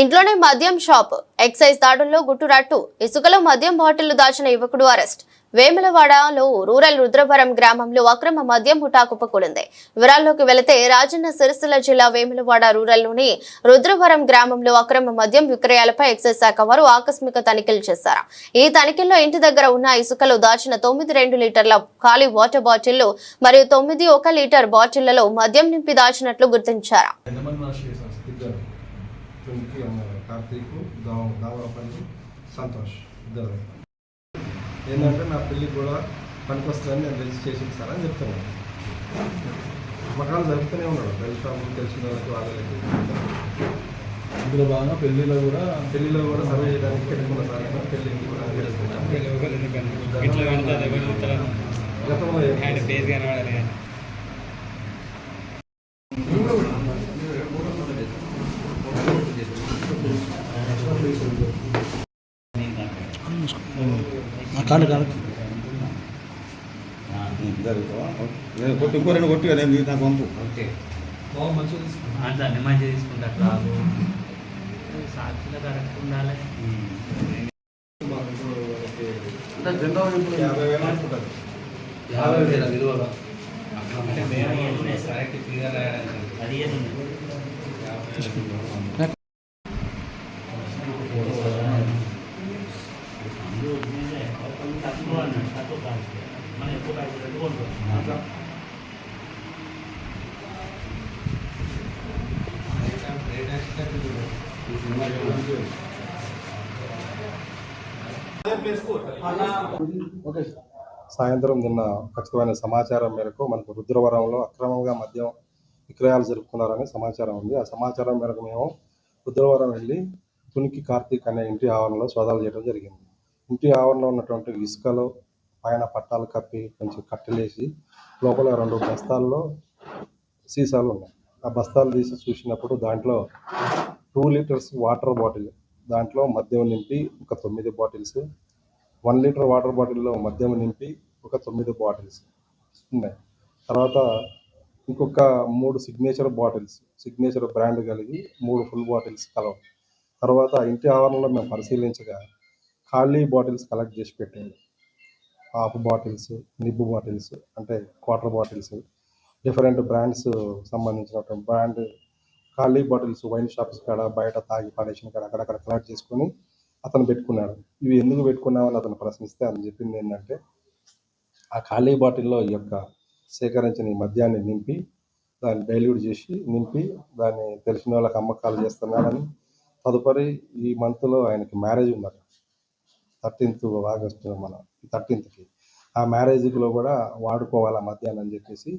ఇంట్లోనే మద్యం shop. Excise దాడుల్లో గుట్టురట్టు. ఇసుకలో మద్యం బాటిళ్ళు దాచిన యువకుడు అరెస్ట్. వేములవాడలో రూరల్ రుద్రవరం గ్రామంలో అక్రమ మద్యం ముఠా కుప్పకూలింది వివరాల్లోకి వెళితే రాజన్న సిరిసిల్ల జిల్లా వేములవాడ రూరల్లోని రుద్రవరం గ్రామంలో అక్రమ మద్యం విక్రయాలపై ఎక్సైజ్ శాఖ వారు ఆకస్మిక తనిఖీలు చేశారు. ఈ తనిఖీల్లో ఇంటి దగ్గర ఉన్న ఇసుకలో దాచిన తొమ్మిది రెండు లీటర్ల ఖాళీ వాటర్ బాటిళ్ళు మరియు తొమ్మిది ఒక లీటర్ బాటిళ్ళలో మద్యం నింపి దాచినట్లు గుర్తించారు. అన్నారు కార్తీక్ దావ దావరపల్లి సంతోష్ ఇద్దరు ఏంటంటే నా పెళ్ళికి కూడా పనికొస్తుందని నేను రిజిస్టర్ చేసింది సార్ అని చెప్తున్నాను. మకాలు జరుపుతూనే ఉన్నాడు. బెల్ షాపులు తెలిసిన వాళ్ళకి వాళ్ళకి ఇందులో భాగంగా పెళ్ళిలో కూడా పెళ్ళిలో కూడా సర్వే చేయడానికి పెట్టుకున్న సార్ నేను పెళ్ళికి కూడా గతంలో కానీ కాదు. కాదు నేను కొట్టి ఇంకో రెండు కొట్టి నేను నీకు పంపు. ఓకే. అట్లా అన్ని మంచిగా తీసుకుంటారు రాదు సాక్షులు కరెక్ట్ ఉండాలి. యాభై వేలు అనుకుంటారు. యాభై వేల తక్కువ అంటే మనం ఎక్కువ ఫిగర్ అది సాయంత్రం నిన్న ఖచ్చితమైన సమాచారం మేరకు మనకు రుద్రవరంలో అక్రమంగా మద్యం విక్రయాలు జరుపుకున్నారనే సమాచారం ఉంది. ఆ సమాచారం మేరకు మేము రుద్రవరం వెళ్ళి తునికి కార్తీక్ అనే ఇంటి ఆవరణలో సోదాలు చేయడం జరిగింది. ఇంటి ఆవరణలో ఉన్నటువంటి ఇసుకలో పైన పట్టాలు కప్పి కొంచెం కట్టెలేసి లోపల రెండు బస్తాల్లో సీసాలు ఉన్నాయి. ఆ బస్తాలు తీసి చూసినప్పుడు దాంట్లో టూ లీటర్స్ వాటర్ బాటిల్ దాంట్లో మద్యం నింపి ఒక తొమ్మిది బాటిల్స్ వన్ లీటర్ వాటర్ బాటిల్లో మద్యం నింపి ఒక తొమ్మిది బాటిల్స్ ఉన్నాయి. తర్వాత ఇంకొక మూడు సిగ్నేచర్ బాటిల్స్ సిగ్నేచర్ బ్రాండ్ కలిగి మూడు ఫుల్ బాటిల్స్ కలవు. తర్వాత ఇంటి ఆవరణలో మేము పరిశీలించగా ఖాళీ బాటిల్స్ కలెక్ట్ చేసి పెట్టాడు హాఫ్ బాటిల్స్ నిబ్బు బాటిల్స్ అంటే క్వార్టర్ బాటిల్స్ డిఫరెంట్ బ్రాండ్స్ సంబంధించినటువంటి బ్రాండ్ ఖాళీ బాటిల్స్ వైన్ షాప్స్ కాడ బయట తాగి పడేసిన కాడ అక్కడక్కడ కలెక్ట్ చేసుకొని అతను పెట్టుకున్నాడు. ఇవి ఎందుకు పెట్టుకున్నామని అతను ప్రశ్నిస్తే అతను చెప్పింది ఏంటంటే ఆ ఖాళీ బాటిల్లో ఈ యొక్క సేకరించిన ఈ మద్యాన్ని నింపి దాన్ని డైల్యూట్ చేసి నింపి దాన్ని తెలిసిన వాళ్ళకి అమ్మకాలు చేస్తున్నాడని తదుపరి ఈ మంత్లో ఆయనకి మ్యారేజ్ ఉందట. థర్టీన్త్ ఆగస్టు మన థర్టీన్త్కి. ఆ మ్యారేజ్లో కూడా వాడుకోవాలి ఆ మధ్యాహ్నం అని చెప్పేసి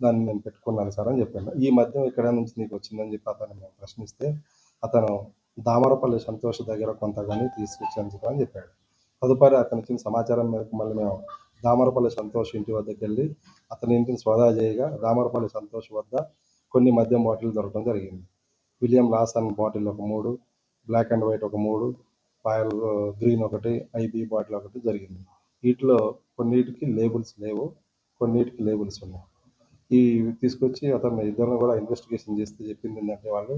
దాన్ని నేను పెట్టుకున్నాను సార్ అని చెప్పాను. ఈ మద్యం ఇక్కడ నుంచి నీకు వచ్చిందని చెప్పి అతను మేము ప్రశ్నిస్తే అతను దామరపల్లి సంతోష్ దగ్గర కొంత కానీ తీసుకొచ్చాను చెప్పి అని చెప్పాడు. తదుపరి అతను ఇచ్చిన సమాచారం మేరకు మళ్ళీ మేము దామరపల్లి సంతోష్ ఇంటి వద్దకు వెళ్ళి అతని ఇంటిని సోదా చేయగా దామరపల్లి సంతోష్ వద్ద కొన్ని మద్యం బాటిల్ దొరకడం జరిగింది. విలియం లాసన్ బాటిల్ ఒక మూడు బ్లాక్ అండ్ వైట్ ఒక మూడు ఫైర్ గ్రీన్ ఒకటి ఐబీ బాటిల్ ఒకటి జరిగింది. వీటిలో కొన్నిటికి లేబుల్స్ లేవు కొన్నిటికి లేబుల్స్ ఉన్నాయి. ఈ తీసుకొచ్చి అతను ఇద్దరు కూడా ఇన్వెస్టిగేషన్ చేస్తే చెప్పింది ఏంటంటే వాళ్ళు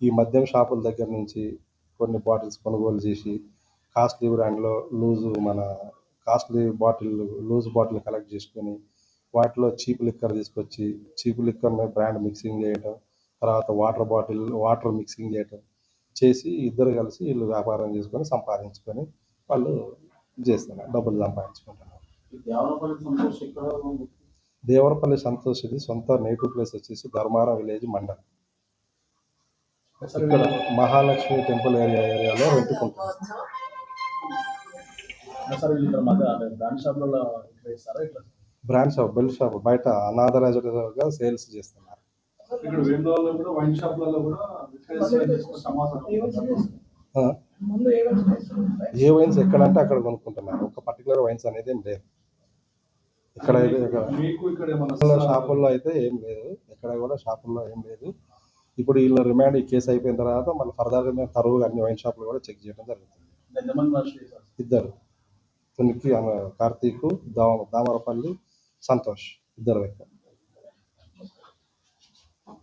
ఈ మద్యం షాపుల దగ్గర నుంచి కొన్ని బాటిల్స్ కొనుగోలు చేసి కాస్ట్లీ బ్రాండ్లో లూజు మన costly bottle loose bottle collect చేసుకొని వాటిలో చీప్ లిక్కర్ తీసుకొచ్చి చీప్ లిక్కర్ని బ్రాండ్ మిక్సింగ్ చేయటం తర్వాత వాటర్ బాటిల్ వాటర్ మిక్సింగ్ చేయటం చేసి ఇద్దరు కలిసి వీళ్ళు వ్యాపారం చేసుకొని సంపాదించుకొని వాళ్ళు చేస్తున్నారు. డబ్బులు సంపాదించుకుంటున్నారు. దేవరపల్లి సంతోష్ ఇది సొంత నేటివ్ ప్లేస్ వచ్చేసి ధర్మారం విలేజ్ మండల్. ఇక్కడ మహాలక్ష్మి టెంపుల్ ఏరియా ఏరియాలో అంటే బ్రాండ్ షాప్ బెల్ షాప్ బయట అనాథరైజ్డ్గా సేల్స్ చేస్తున్నారు. వైన్ షాప్లలో కూడా ఏ వైన్స్ ఎక్కడ అంటే అక్కడ కొనుక్కుంటున్నారు. ఒక పర్టికులర్ వైన్స్ అనేది ఏం లేదు. ఇక్కడ షాపుల్లో అయితే ఏం లేదు. ఎక్కడ కూడా షాపుల్లో ఏం లేదు. ఇప్పుడు వీళ్ళ రిమాండ్ ఈ కేసు అయిపోయిన తర్వాత మళ్ళీ ఫర్దర్గా మేము తరువుగా అన్ని వైన్ షాపులు కూడా చెక్ చేయడం జరుగుతుంది. ఇద్దరు. తునికి కార్తీక్ దామ దామరపల్లి సంతోష్ ఇద్దరు వ్యక్తులు